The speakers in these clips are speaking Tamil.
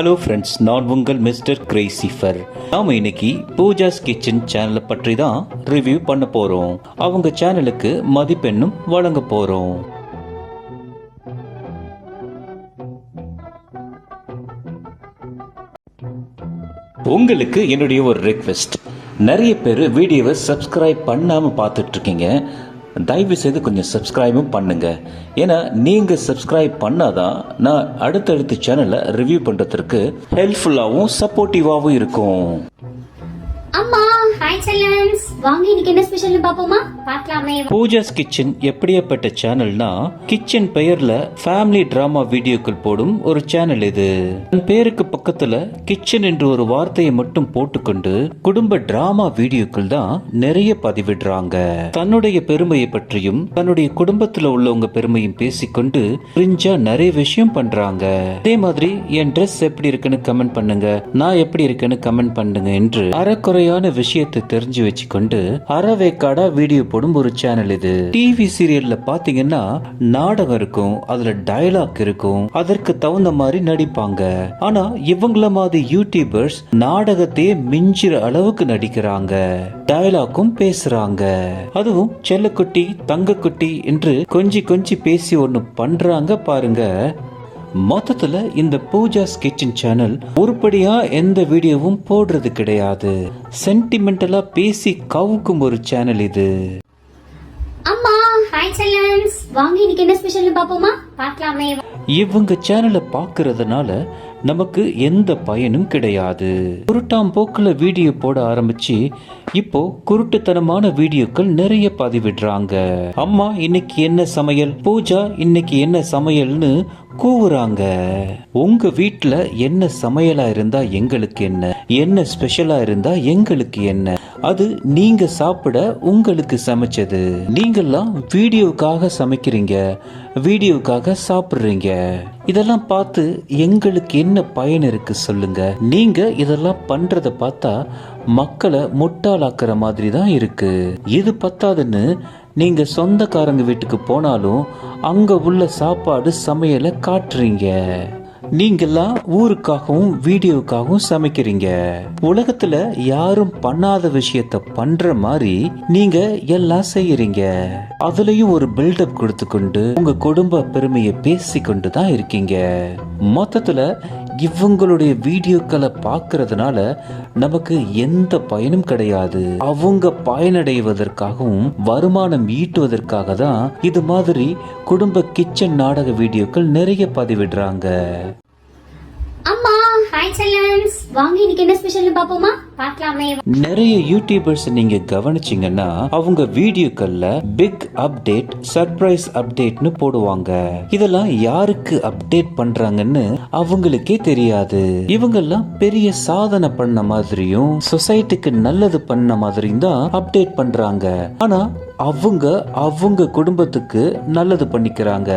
ஹலோ ஃப்ரெண்ட்ஸ் நான் உங்கள் மிஸ்டர் கிரேசிஃபர் நாம இன்னைக்கு பூஜாஸ் கிச்சன் சேனலை பற்றி தான் ரிவ்யூ பண்ண போறோம். அவங்க சேனலுக்கு மதிப்பெண்ணும் வழங்க போறோம். உங்களுக்கு என்னுடைய ஒரு ரெக்வெஸ்ட் நிறைய பேர் வீடியோவை சப்ஸ்கிரைப் பண்ணாமல் பார்த்துட்டு இருக்கீங்க. தயவு செய்து கொஞ்சம் சப்ஸ்கிரைபும் பண்ணுங்க. ஏன்னா நீங்க சப்ஸ்கிரைப் பண்ணாதான் நான் அடுத்தடுத்த சேனலை ரிவ்யூ பண்றதுக்கு ஹெல்ப்ஃபுல்லாகவும் சப்போர்ட்டிவாகவும் இருக்கும். அம்மா. ஹாய் செல்லன்ஸ் வாங்க இன்னைக்கு என்ன ஸ்பெஷல்னு பாப்போமா பார்க்கலாமே பூஜாஸ் கிச்சன் எப்படியாப்பட்ட சேனல்னா கிச்சன் பெயர்ல ஃபேமிலி டிராமா வீடியோக்கள் போடும் ஒரு சேனல் இது. தன் பேருக்கு பக்கத்துல கிச்சன் என்று ஒரு வார்த்தையை மட்டும் போட்டுக்கொண்டு குடும்ப டிராமா வீடியோக்கள் தான் நிறைய பதிவிடுறாங்க. தன்னுடைய பெருமையை பற்றியும் தன்னுடைய குடும்பத்துல உள்ளவங்க பெருமையும் பேசிக்கொண்டு பிரிஞ்சா நிறைய விஷயம் பண்றாங்க. அதே மாதிரி என் ட்ரெஸ் எப்படி இருக்குன்னு கமெண்ட் பண்ணுங்க. நான் எப்படி இருக்குன்னு கமெண்ட் பண்ணுங்க என்று அறக்குறையான விஷயத்தை தெரிஞ்சு வச்சுக்கொண்டு அறவேக்காடா வீடியோ போடும் ஒரு சேனல் இது. டிவி சீரியல்ல பாத்தீங்கன்னா நாடகம் இருக்கும் அதுல டயலாக் இருக்கும் அதற்கு தகுந்த மாதிரி நடிப்பாங்க. ஆனா இவங்கள மாதிரி யூடியூபர்ஸ் நாடகத்தையே மிஞ்சிற அளவுக்கு நடிக்கிறாங்க. டயலாக்கும் பேசுறாங்க. அதுவும் செல்லக்குட்டி தங்கக்குட்டி என்று கொஞ்சி கொஞ்சி பேசி ஒன்னு பண்றாங்க பாருங்க. மொத்தத்துல இந்த பூஜாஸ் கிச்சன் சேனல் உருப்படியா எந்த வீடியோவும் போடுறது கிடையாது. சென்டிமெண்டலா பேசி கவுக்கும் ஒரு சேனல் இது. அம்மா ஹாய் செல்லம்ஸ் வாங்க இன்னைக்கு என்ன ஸ்பெஷல்னு பாப்போமா பார்க்கலாமே. இவங்க சேனலை பார்க்கறதுனால நமக்கு எந்த பயனும் கிடையாது. குருட்டாம் போக்குல வீடியோ போட ஆரம்பிச்சு இப்போ குருட்டுத்தனமான வீடியோக்கள் நிறைய பதிவிடுறாங்க. அம்மா இன்னைக்கு என்ன சமையல்? பூஜா இன்னைக்கு என்ன சமையல்னு கூவுறாங்க. உங்க வீட்டில் என்ன சமையலா இருந்தா எங்களுக்கு என்ன? என்ன ஸ்பெஷலா இருந்தா எங்களுக்கு என்ன? அது நீங்க சாப்பிட உங்களுக்கு சமைச்சது. நீங்கெல்லாம் வீடியோக்காக சமைக்கிறீங்க. வீடியோவுக்காக சாப்பிடுறீங்க. இதெல்லாம் பார்த்து எங்களுக்கு என்ன பயன் இருக்கு சொல்லுங்க. நீங்க இதெல்லாம் பண்றத பார்த்தா மக்களை முட்டாளாக்குற மாதிரி தான் இருக்கு. இது பத்தாதுன்னு நீங்க சொந்தக்காரங்க வீட்டுக்கு போனாலும் அங்க உள்ள சாப்பாடு சமையலை காட்டுறீங்க. நீங்கெல்லாம் ஊருக்காகவும் வீடியோவுக்காகவும் சமைக்கிறீங்க. உலகத்துல யாரும் பண்ணாத விஷயத்த பண்ற மாதிரி நீங்க எல்லாம் செய்யறீங்க. அதுலயும் ஒரு பில்டப் கொடுத்துக்கொண்டு உங்க குடும்ப பெருமையை பேசிக்கொண்டு தான் இருக்கீங்க. மொத்தத்துல இவங்களுடைய வீடியோக்களை பார்க்கறதுனால நமக்கு எந்த பயனும் கிடையாது. அவங்க பயனடைவதற்காகவும் வருமானம் ஈட்டுவதற்காக தான் இது மாதிரி குடும்ப கிச்சன் நாடக வீடியோக்கள் நிறைய பதிவிடுறாங்க. அம்மா ஹாய் செல்லம்ஸ். வாங்க இன்னைக்கு என்ன ஸ்பெஷல்னு பாப்போமா பார்க்கலாமே. நிறைய யூடியூபர்ஸ் நீங்க கவனிச்சீங்கன்னா அவங்க வீடியோக்கள்ல பிக் அப்டேட் சர்ப்ரைஸ் அப்டேட்னு போடுவாங்க. இதெல்லாம் யாருக்கு அப்டேட் பண்றாங்கன்னு அவங்களுக்கே தெரியாது. இவங்கெல்லாம் பெரிய சாதனை பண்ண மாதிரியும் சொசைட்டிக்கு நல்லது பண்ண மாதிரியும் தான் அப்டேட் பண்றாங்க. ஆனா அவங்க அவங்க குடும்பத்துக்கு நல்லது பண்ணிக்கிறாங்க.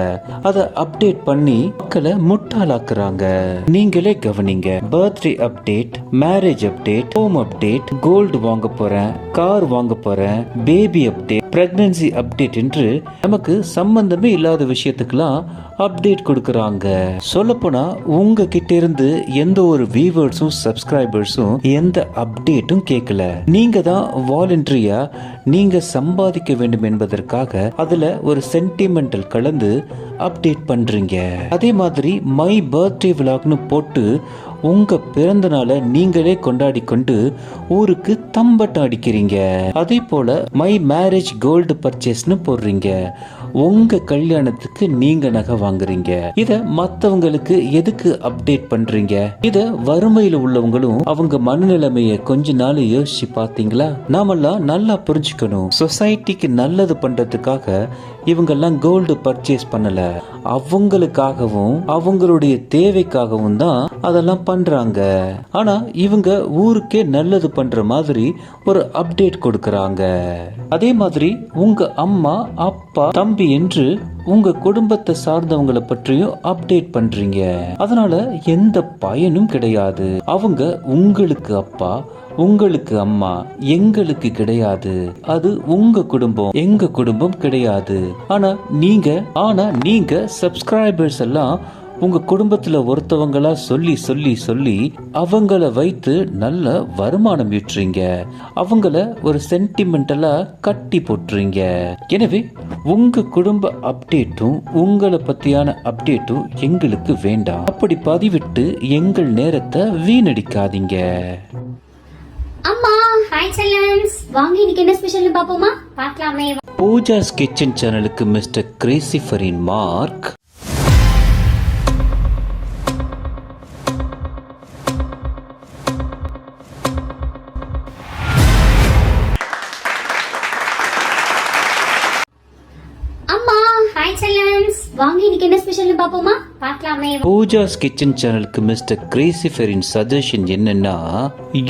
அத அப்டேட் பண்ணி மக்களை முட்டாளாக்குறாங்க. நீங்களே கவனிங்க birthday update marriage update home update gold வாங்க போறேன் கார் வாங்க போறேன் பேபி அப்டேட் பிரெக்னன்சி அப்டேட் என்று நமக்கு சம்பந்தமே இல்லாத விஷயத்துக்கெல்லாம் அப்டேட் கொடுக்குறாங்க. சொல்லப்போனா உங்க கிட்ட இருந்து எந்த ஒரு வியூவர்ஸும் சப்ஸ்கிரைபர்ஸும் எந்த அப்டேட்டும் கேட்கல. நீங்க தான் வாலண்டரியா நீங்க சம்பாதிக்க வேண்டும் என்பதற்காக அதுல ஒரு சென்டிமெண்டல் கலந்து அப்டேட் பண்றீங்க. அதே மாதிரி மை பர்த்டே விழாக்னு போட்டு உங்கள் பிறந்த நாளை நீங்களே கொண்டாடி கொண்டு ஊருக்கு தம்பட்டம் அடிக்கிறீங்க. அதே போல மை மேரேஜ் கோல்டு பர்ச்சேஸ்னு போடுறீங்க. உங்க கல்யாணத்துக்கு நீங்க நகை வாங்குறீங்க. இத மத்தவங்களுக்கு எதுக்கு அப்டேட் பண்றீங்க? இத வறுமையில உள்ளவங்களும் அவங்க மனநிலைமைய கொஞ்ச நாள் யோசிச்சு பாத்தீங்களா? நாமெல்லாம் நல்லா புரிஞ்சுக்கணும். சொசைட்டிக்கு நல்லது பண்றதுக்காக இவங்கெல்லாம் கோல்டு பர்ச்சேஸ் பண்ணல. அவங்களுக்காகவும் அவங்களுடைய தேவைக்காகவும் தான் அதெல்லாம் பண்றாங்க. ஆனா இவங்க ஊருக்கே நல்லது பண்ற மாதிரி ஒரு அப்டேட் கொடுக்கறாங்க. அதே மாதிரி உங்க அம்மா அப்பா தம்பி என்று உங்க குடும்பத்தை சார்ந்தவங்களை பற்றியும் அப்டேட் பண்றீங்க. அதனால எந்த பயனும் கிடையாது. அவங்க உங்களுக்கு அப்பா உங்களுக்கு அம்மா எங்களுக்கு கிடையாது. அது உங்க குடும்பம் எங்க குடும்பம் கிடையாது. ஆனா நீங்க ஆனா நீங்க சப்ஸ்கிரைபர்ஸ் எல்லாம் உங்க குடும்பத்துல ஒருத்தவங்களா சொல்லி சொல்லி சொல்லி அவங்கள வைத்து நல்ல வருமானம் ஈட்டுறீங்க. அவங்கள ஒரு சென்டிமெண்டலா கட்டி போட்டுறீங்க. எனவே உங்க குடும்ப அப்டேட்டும் உங்களை பத்தியான அப்டேட்டும் எங்களுக்கு வேண்டாம். அப்படி பதிவிட்டு எங்கள் நேரத்தை வீணடிக்காதீங்க. அம்மா. ஹாய் செல்லம்ஸ். வாங்க இன்னைக்கு என்ன ஸ்பெஷல்னு பாப்போமா பார்க்கலாமே. பூஜாஸ் கிச்சன் சேனலுக்கு மிஸ்டர் கிரேசிஃபரின் மார்க். அம்மா. ஹாய் செல்லம்ஸ். வாங்க இன்னைக்கு என்ன ஸ்பெஷல்னு பாப்போமா பார்க்கலாமே. பூஜாஸ் கிச்சன் சேனலுக்கு மிஸ்டர் கிரேசிஃபரின் சஜஷன் என்னன்னா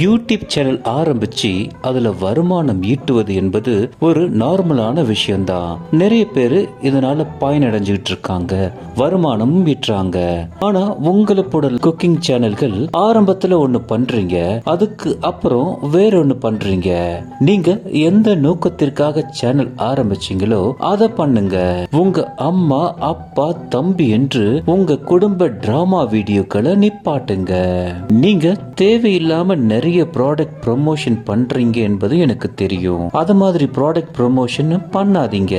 யூடியூப் சேனல் ஆரம்பிச்சு அதுல வருமானம் ஈட்டுவது என்பது ஒரு நார்மலான விஷயம்தான். நிறைய பேர் இதனால பயனடைஞ்சுக்கிட்டு இருக்காங்க வருமானமும் ஈட்டுறாங்க. ஆனா உங்களை போட குக்கிங் சேனல்கள் ஆரம்பத்துல ஒண்ணு பண்றீங்க அதுக்கு அப்புறம் வேற ஒண்ணு பண்றீங்க. நீங்க எந்த நோக்கத்திற்காக சேனல் ஆரம்பிச்சீங்களோ அதை பண்ணுங்க. உங்க அம்மா அப்பா தம்பி என்று உங்க குடும்ப டிராமா வீடியோக்களை நிப்பாட்டுங்க. நீங்க தேவையில்லாம நிறைய ப்ராடக்ட் ப்ரொமோஷன் பண்றீங்க என்பது எனக்கு தெரியும். அத மாதிரி ப்ராடக்ட் ப்ரொமோஷன் பண்ணாதீங்க.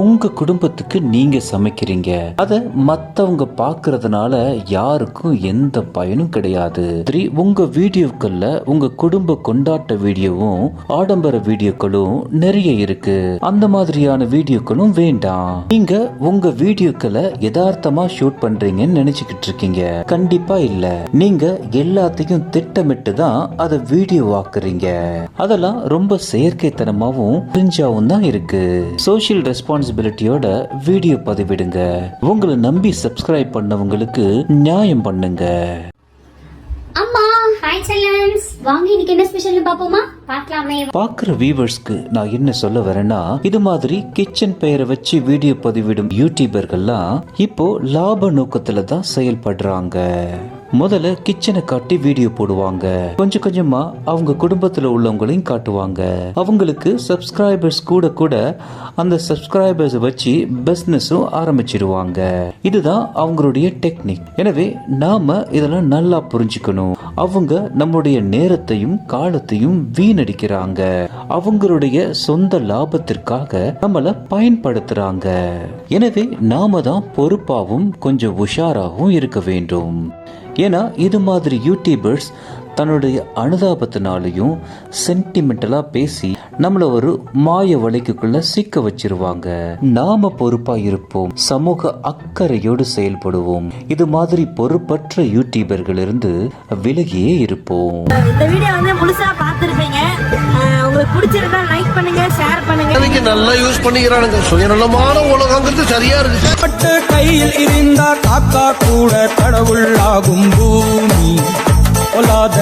உங்க குடும்பத்துக்கு நீங்க சமைக்கிறீங்க. அத மத்தவங்க பாக்குறதுனால யாருக்கும் எந்த பயனும் கிடையாது. சரி உங்க வீடியோக்கள்ல உங்க குடும்ப கொண்டாட்ட வீடியோவும் ஆடம்பர வீடியோக்களும் நிறைய இருக்கு. அந்த மாதிரியான வீடியோக்களும் வேண்டாம். நீங்க உங்க வீடியோ வீடியோக்களை யதார்த்தமா ஷூட் பண்றீங்கன்னு நினைச்சுக்கிட்டு இருக்கீங்க. கண்டிப்பா இல்ல. நீங்க எல்லாத்தையும் திட்டமிட்டு தான் அதை வீடியோ ஆக்குறீங்க அதெல்லாம் ரொம்ப செயற்கைத்தனமாவும் பிரிஞ்சாவும் தான் இருக்கு. சோஷியல் ரெஸ்பான்சிபிலிட்டியோட வீடியோ பதிவிடுங்க. உங்களை நம்பி சப்ஸ்கிரைப் பண்ணவங்களுக்கு நியாயம் பண்ணுங்க. ஹாய் செல்லம்ஸ் வாங்க இன்னைக்கு என்ன ஸ்பெஷல்னு பாப்போமா பார்க்கலாமே பார்க்குற வியூவர்ஸ்க்கு நான் என்ன சொல்ல வரேன்னா இது மாதிரி கிச்சன் பெயரை வச்சு வீடியோ பதிவிடும் யூடியூபர்கள்லாம் இப்போ லாப நோக்கத்துல தான் செயல்படுறாங்க. முதல்ல கிச்சனை காட்டி வீடியோ போடுவாங்க. கொஞ்சம் கொஞ்சமா அவங்க குடும்பத்துல உள்ளவங்களையும் காட்டுவாங்க. அவங்களுக்கு சப்ஸ்கிரைபர்ஸ் கூட கூட அந்த சப்ஸ்கிரைபர்ஸ் வச்சு பிசினஸும் ஆரம்பிச்சிருவாங்க. இதுதான் அவங்களுடைய டெக்னிக் எனவே நாம இதெல்லாம் நல்லா புரிஞ்சுக்கணும். அவங்க நம்முடைய நேரத்தையும் காலத்தையும் வீணடிக்கிறாங்க. அவங்களுடைய சொந்த லாபத்திற்காக நம்மள பயன்படுத்துறாங்க. எனவே நாம தான் பொறுப்பாகவும் கொஞ்சம் உஷாராகவும் இருக்க வேண்டும். ஏன்னா இது மாதிரி யூடியூபர்ஸ் தன்னுடைய அனுதாபத்தினாலையும் சென்டிமெண்டலா பேசி நம்மள ஒரு மாய வலைக்குள்ள சிக்க வச்சிருவாங்க. நாம பொறுப்பா இருப்போம் சமூக அக்கறையோடு செயல்படுவோம். இது மாதிரி பொறுப்பற்ற யூடியூபர்கள் இருந்து விலகியே இருப்போம். இந்த வீடியோ வந்து முழுசா பார்த்துருப்பீங்க. உங்களுக்கு பிடிச்சிருந்தா லைக் பண்ணுங்க ஷேர் பண்ணுங்க. நல்லா யூஸ் பண்ணிக்கிறானுங்க. சுயநலமான உலகங்கிறது சரியா இருக்கு. பட்டு கையில் இருந்தா காக்கா கூட கடவுள் ஆகும் பூமி. औलाद